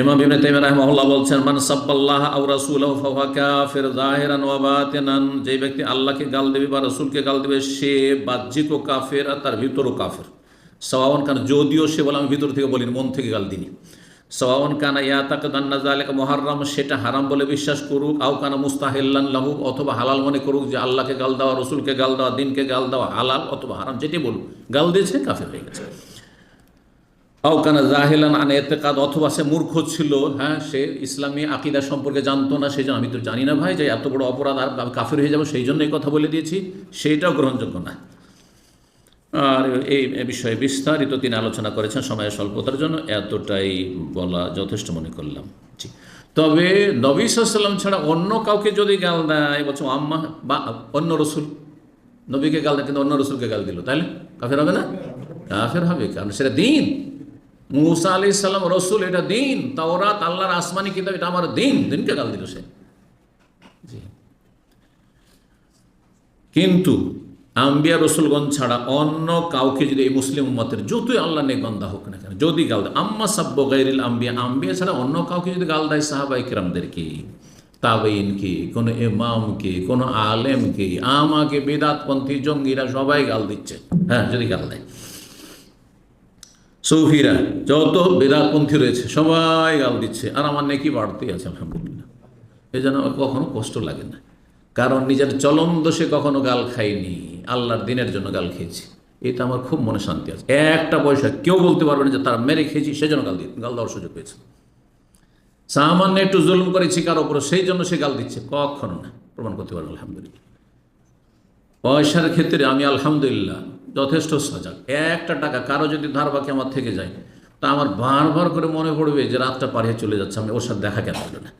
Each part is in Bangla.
ইমাম ইবনে তাইমিয়া রাহিমাহুল্লাহ বলছেন, মান সাব্বাল্লাহ আও রাসূলাহু ফাহুয়া কাফির যাহিরান ওয়া বাতিনান যে ব্যক্তি আল্লাহকে গাল দেবে বা রাসূলকে গাল দেবে, সে বাহ্যিক ও কাফের আর তার ভিতরও কাফের। সওয়ান কান, যদিও সে বলে, আমি ভিতর থেকে বলি মন থেকে গাল দিনি সওয়ান কানা ইয়াতাকাদান্না যালিকা মুহাররাম সেটা হারাম বলে বিশ্বাস করুক, আও কানা, মুস্তাহিল্লান লাহু অথবা হালাল মনে করুক যে আল্লাহকে গাল দেওয়া, রসুলকে গাল দেওয়া, দিনকে গাল দেওয়া হালাল অথবা হারাম যেটি বলুক, গাল দিয়েছে, কাফের হয়ে গেছে। আওকানা জাহেলান আন এতেকাদ, অথবা সে মূর্খ ছিল হ্যাঁ সে ইসলামী আকিদা সম্পর্কে জানতো না, সেই জন্য আমি তো জানি না ভাই যে এত বড় অপরাধ আর কাফের হয়ে যাব, সেই জন্য এই কথা বলে দিয়েছি, সেইটাও গ্রহণযোগ্য না। আর এই বিষয়ে বিস্তারিত তিনি আলোচনা করেছেন সময়ের স্বল্পতার জন্য, এতটাই বলা যথেষ্ট মনে করলাম। জি। তবে নবী সাল্লাম ছাড়া অন্য কাউকে যদি গাল দেয়, বলছো আম্মা বা অন্য রসুল, নবীকে গাল দেয়, কিন্তু অন্য রসুলকে গাল দিল তাহলে কাফের হবে না? কাফের হবে কারণ সেটা দিন। মুসা আলি সাল্লাম রসুল, এটা দিন। তাওরাত, আল্লাহর আসমানি কিতাব, এটা আমার দিন। দিনকে গাল দিল সে। কিন্তু আম্বিয়া রসুলগঞ্জ ছাড়া অন্য কাউকে যদি এই মুসলিম উম্মতের যতই আল্লাহ নেই গন্ধা হোক না কেন, যদি গাল দেয়, আম্মা সাব্য গাইরিল আম্বিয়া আম্বিয়া ছাড়া অন্য কাউকে যদি গাল দেয় সাহাবাই কিরামদেরকে তাবেইনকে কোনো এমামকে কোনো আলেমকে আমাকে বেদাতপন্থী জঙ্গিরা সবাই গাল দিচ্ছে। হ্যাঁ যদি গাল দেয়। সৌফিরা, যত বেদাতপন্থী রয়েছে, সবাই গাল দিচ্ছে। আর আমার নেকি বাড়তেই আছে, আলহামদুলিল্লাহ। এই জন্য আমার কখনো কষ্ট লাগে না। কারণ নিজের চলন দোষে কখনো গাল খাইনি। আল্লাহর দিনের জন্য গাল খেয়েছি। এটা আমার খুব মনে শান্তি আছে। একটা পয়সা কেউ বলতে পারবে না যে, তারা মেরে খেয়েছি সেজন্য গাল দিয়ে গাল দেওয়ার সুযোগ পেয়েছে। সামান্য একটু জুলুম করেছি কারও উপরে, সেই জন্য সে গাল দিচ্ছে। কখনো না। প্রমাণ করতে পারব, আলহামদুলিল্লাহ। পয়সার ক্ষেত্রে আমি আলহামদুলিল্লাহ যথেষ্ট সজাগ। একটা টাকা কারও যদি ধার বাকি আমার থেকে যায়, তা আমার বারবার করে মনে পড়বে যে রাতটা পাড়িয়ে চলে যাচ্ছে, আমি ওর সাথে দেখা কেন হলো না?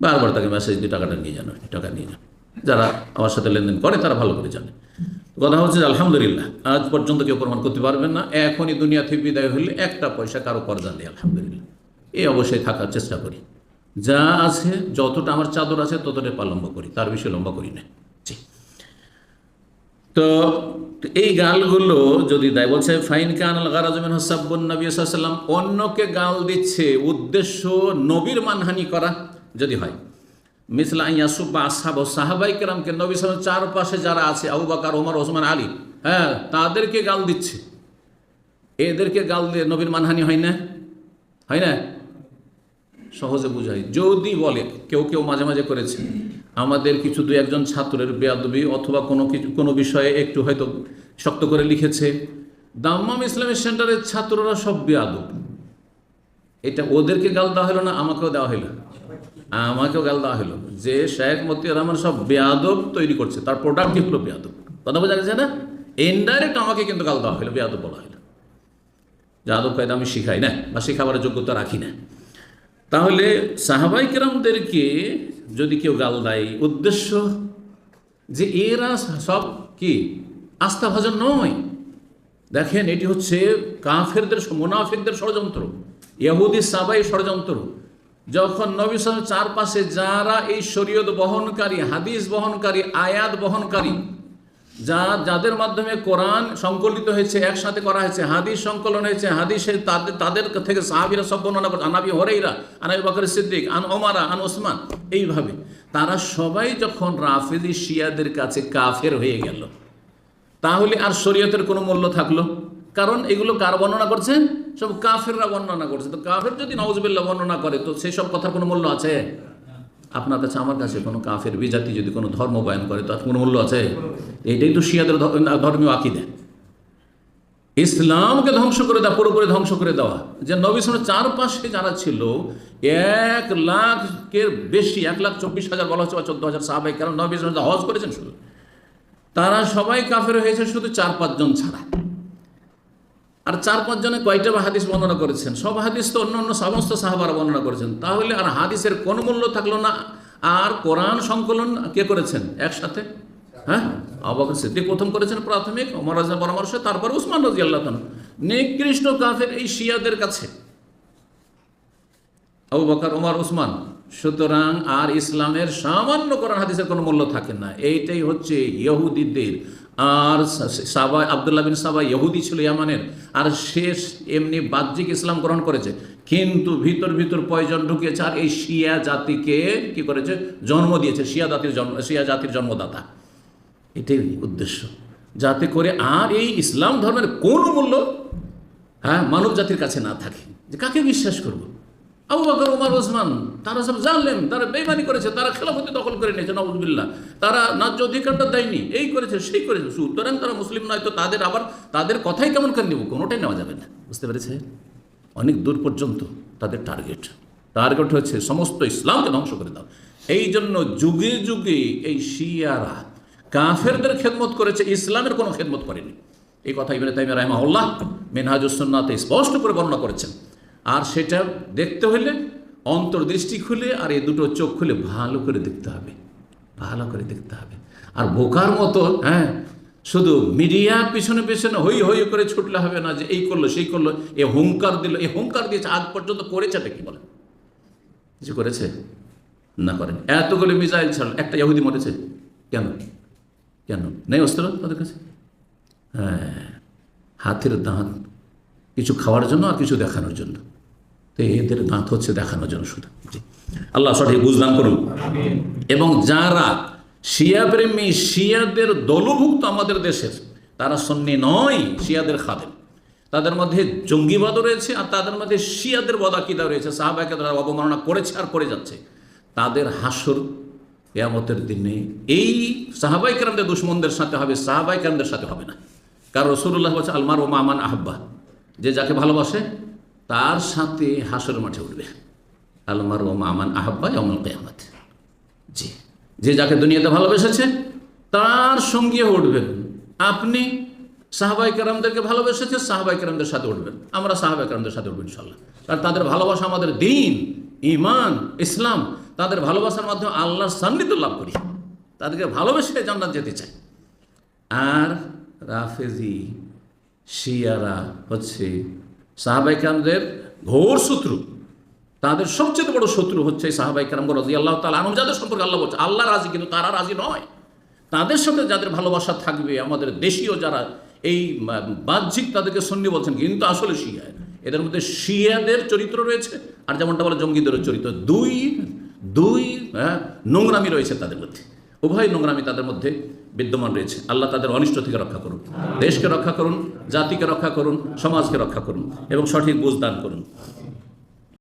বারবার তাকে মেসেজ দিয়ে টাকাটা নিয়ে যান টাকা নিয়ে যান। যারা আমার সাথে লেনদেন করে, তারা ভালো করে জানে। কথা হচ্ছে যে আলহামদুলিল্লাহ, আজ পর্যন্ত কেউ প্রমাণ করতে পারবেন না, এখনই দুনিয়া থেকে বিদায় হলে একটা পয়সা কারও কর্জা নেই, আলহামদুলিল্লাহ। এই অবশ্যই থাকার চেষ্টা করি। যা আছে, যতটা আমার চাদর আছে ততটা পা লম্বা করি, তার বেশি লম্বা করি না। তো এই গালগুলো যদি দেয়, বলছে, ফাইন কান গারাজমিন হসাব্বন নবী সাল্লাম অন্যকে গাল দিচ্ছে, উদ্দেশ্য নবীর মানহানি করা যদি হয়। মিসলা ইয়াসুব বা আসাব ও সাহাবাই কেরামকে নবী সালাম চারপাশে যারা আছে, আবু বাকার, ওমর, ওসমান, আলী হ্যাঁ তাদেরকে গাল দিচ্ছে। এদেরকে গাল দিয়ে নবীর মানহানি হয় না? হয় না? সহজে বুঝাই যদি বলে, কেউ কেউ মাঝে মাঝে করেছে। আমাদের কিছু দু একজন ছাত্রের বেয়াদবি অথবা কোনো কিছু কোনো বিষয়ে একটু হয়তো শক্ত করে লিখেছে। দাম্মাম ইসলামিক সেন্টারের ছাত্ররা সব বেয়াদব। এটা ওদেরকে গাল দেওয়া হলো না, আমাকেও দেওয়া হলো? আমাকেও গাল দেওয়া হলো। যে শেখ মতিউর রহমান সব বেয়াদব তৈরি করছে, তার প্রোডাক্ট হলো বেয়াদব। কথা বোঝা গেছে না? ইনডাইরেক্ট আমাকে কিন্তু গাল দেওয়া হলো, বেয়াদব বলা হলো। যাদব কায়দা আমি শিখাই না বা শেখাবার যোগ্যতা রাখি না। তাহলে সাহাবাই কেরামদেরকে যদি কেউ গাল দেয়, উদ্দেশ্য যে এরা সব কি? আস্থাভাজন নয়। দেখেন, এটি হচ্ছে কাফেরদের, মোনাফিকদের ষড়যন্ত্র। ইহুদি সাবাই ষড়যন্ত্র। যখন নবী সাহেব চারপাশে যারা এই শরীয়ত বহনকারী, হাদিস বহনকারী, আয়াত বহনকারী যা যাদের মাধ্যমে কোরআন সংকলিত হয়েছে, একসাথে করা হয়েছে, হাদিস সংকলন হয়েছে, হাদিসে তাদের তাদের থেকে সাহাবিরা সব বর্ণনা করছে। আনাবি হরেইরা আনাবি বকর সিদ্দিক, আন ওমারা আন ওসমান এইভাবে। তারা সবাই যখন রাফেদি শিয়াদের কাছে কাফের হয়ে গেল, তাহলে আর শরীয়তের কোনো মূল্য থাকল? কারণ এগুলো কার বর্ণনা করছেন সব কাফেররা বর্ণনা করছে। তো কাফের যদি নওয়াজবিল্লা বর্ণনা করে, তো সেই সব কথার কোনো মূল্য আছে? আপনার কাছে, আমার কাছে কোনো কাফের, বিজাতি যদি কোনো ধর্ম বয়ান করে, তার কোনো মূল্য আছে? এইটাই তো শিয়াদের ধর্মীয় আকিদে। ইসলামকে ধ্বংস করে দেওয়া, পুরোপুরি ধ্বংস করে দেওয়া। যে নবীসনের চারপাশে যারা ছিল, এক লাখের বেশি, এক লাখ চব্বিশ হাজার বলা হচ্ছে, বা চোদ্দ হাজার সাহাবাই কারণ নবীসন হজ করেছেন শুধু তারা সবাই কাফের হয়েছে শুধু চার পাঁচজন ছাড়া। আর চার পাঁচজনে কয়টা বা হাদিস বর্ণনা করেছেন? সব হাদিস তো অন্য অন্য সমস্ত সাহাবারা বর্ণনা করেছেন। তাহলে আর হাদিসের কোনো মূল্য থাকল না। আর কোরআন সংকলন কে করেছেন? একসাথে? হ্যাঁ? আবাকর সিদ্দিক প্রথম করেছেন প্রাথমিক অমর রাজা পরামর্শ, তারপর উসমান রাজি আল্লাহ নিকৃষ্ট কাফের এই শিয়াদের কাছে। আবু বকর, ওমর, উসমান। সুতরাং আর ইসলামের সামান্য কোরআন হাদিসের কোনো মূল্য থাকে না। এইটাই হচ্ছে ইহুদিদের আর সাবা, আবদুল্লাহ বিন সাবা ইহুদি ছিল ইয়ামানের। আর শেষ এমনি বাহ্যিক ইসলাম গ্রহণ করেছে। কিন্তু ভিতর ভিতর পয়জন ঢুকিয়েছে আর এই শিয়া জাতিকে কি করেছে? জন্ম দিয়েছে। শিয়া জাতির জন্ম, শিয়া জাতির জন্মদাতা। এটাই উদ্দেশ্য। যাতে করে আর এই ইসলাম ধর্মের কোনো মূল্য হ্যাঁ মানব জাতির কাছে না থাকে। যে কাকে বিশ্বাস করব? আবু বকর ওমর ওসমান। তারা সব জানলেন, তারা বেইমানি করেছে, তারা খেলাফতি দখল করে নিয়েছে নবুল্লাহ তারা ন্যায্য অধিকারটা দেয়নি, এই করেছে, সেই করেছে। সুতরাং তারা মুসলিম নয়, তো তাদের আবার তাদের কথাই কেমন করে নেব? কোনোটাই নেওয়া যাবে না। বুঝতে পেরেছে অনেক দূর পর্যন্ত তাদের টার্গেট টার্গেট হচ্ছে সমস্ত ইসলামকে ধ্বংস করে দাও। এই জন্য যুগে যুগে এই শিয়ারা কাফেরদের খেদমত করেছে, ইসলামের কোনো খেদমত করেনি। এই কথা ইবনে তাইমিয়া রাহমাহুল্লাহ মিনহাজুসন্নাতে স্পষ্ট করে বর্ণনা করেছেন। আর সেটা দেখতে হলে অন্তর্দৃষ্টি খুলে আর এই দুটো চোখ খুলে ভালো করে দেখতে হবে, ভালো করে দেখতে হবে। আর বোকার মতো হ্যাঁ শুধু মিডিয়া পিছনে পিছনে হই হই করে ছুটলে হবে না যে এই করল, সেই করল, এ হুঙ্কার দিল, এ হুঙ্কার দিয়েছে, আজ পর্যন্ত করেছেটা কি বলে কিছু করেছে? না করেন। এতগুলো মিসাইল ছাড়ল, একটা ইহুদি মরেছে। কেন? কেন? নেই অস্ত্র তাদের কাছে? হ্যাঁ হাতের দাঁত, কিছু খাওয়ার জন্য আর কিছু দেখানোর জন্য। তো এদের দাঁত হচ্ছে দেখানোর জন্য শুধু। আল্লাহ সঠিক বুঝলাম করুন। এবং যারা শিয়া প্রেমী, শিয়াদের দলভুক্ত আমাদের দেশের, তারা সন্নি নয়, শিয়াদের খাদেম। তাদের মধ্যে জঙ্গিবাদও রয়েছে আর তাদের মধ্যে শিয়াদের বদাকিদা রয়েছে। সাহাবাকে তারা অবমাননা করেছে আর করে যাচ্ছে। তাদের হাসর কেয়ামতের দিনে এই সাহাবাই কেরামদের দুশ্মনদের সাথে হবে সাহাবাই কেরামদের সাথে হবে না। কারণ রসুল্লাহ বলছে আলমার ও মামান আহ্বা যে যাকে ভালোবাসে তার সাথে হাসর মাঠে উঠবে। আলমার ও মামান আহ্বা অমল কেয়ামত। জি। যে যাকে দুনিয়াতে ভালোবেসেছে, তার সঙ্গে উঠবেন। আপনি সাহাবাই কেরামদেরকে ভালোবেসেছে সাহাবাই কেরামদের সাথে উঠবেন। আমরা সাহাবাই কেরামদের সাথে উঠবেন ইনশাল্লাহ কারণ তাদের ভালোবাসা আমাদের দিন ইমান ইসলাম, তাদের ভালোবাসার মাধ্যমে আল্লাহর সান্নিধ্য লাভ করি। তাদেরকে ভালোবেসে জান্নাত যেতে চাই। আর রাফেজি, শিয়ারা হচ্ছে সাহাবাই কেরামদের ঘোর শত্রু। তাদের সবচেয়ে বড় শত্রু হচ্ছে সাহাবাই কারাম রাজি আল্লাহ তালা আনম যাদের সম্পর্কে আল্লাহ বলছে আল্লাহ রাজি কিন্তু তারা রাজি নয়। তাদের সাথে যাদের ভালোবাসা থাকবে আমাদের দেশীয় যারা এই বাহ্যিক তাদেরকে সন্নি বলছেন কিন্তু আসলে শিয়া। এদের মধ্যে শিয়াদের চরিত্র রয়েছে আর যেমনটা বলে জঙ্গিদেরও চরিত্র। দুই দুই হ্যাঁ, নোংরামি রয়েছে তাদের মধ্যে। উভয় নোংরামি তাদের মধ্যে বিদ্যমান রয়েছে। আল্লাহ তাদের অনিষ্ট থেকে রক্ষা করুন। দেশকে রক্ষা করুন, জাতিকে রক্ষা করুন, সমাজকে রক্ষা করুন এবং সঠিক বুঝদান করুন।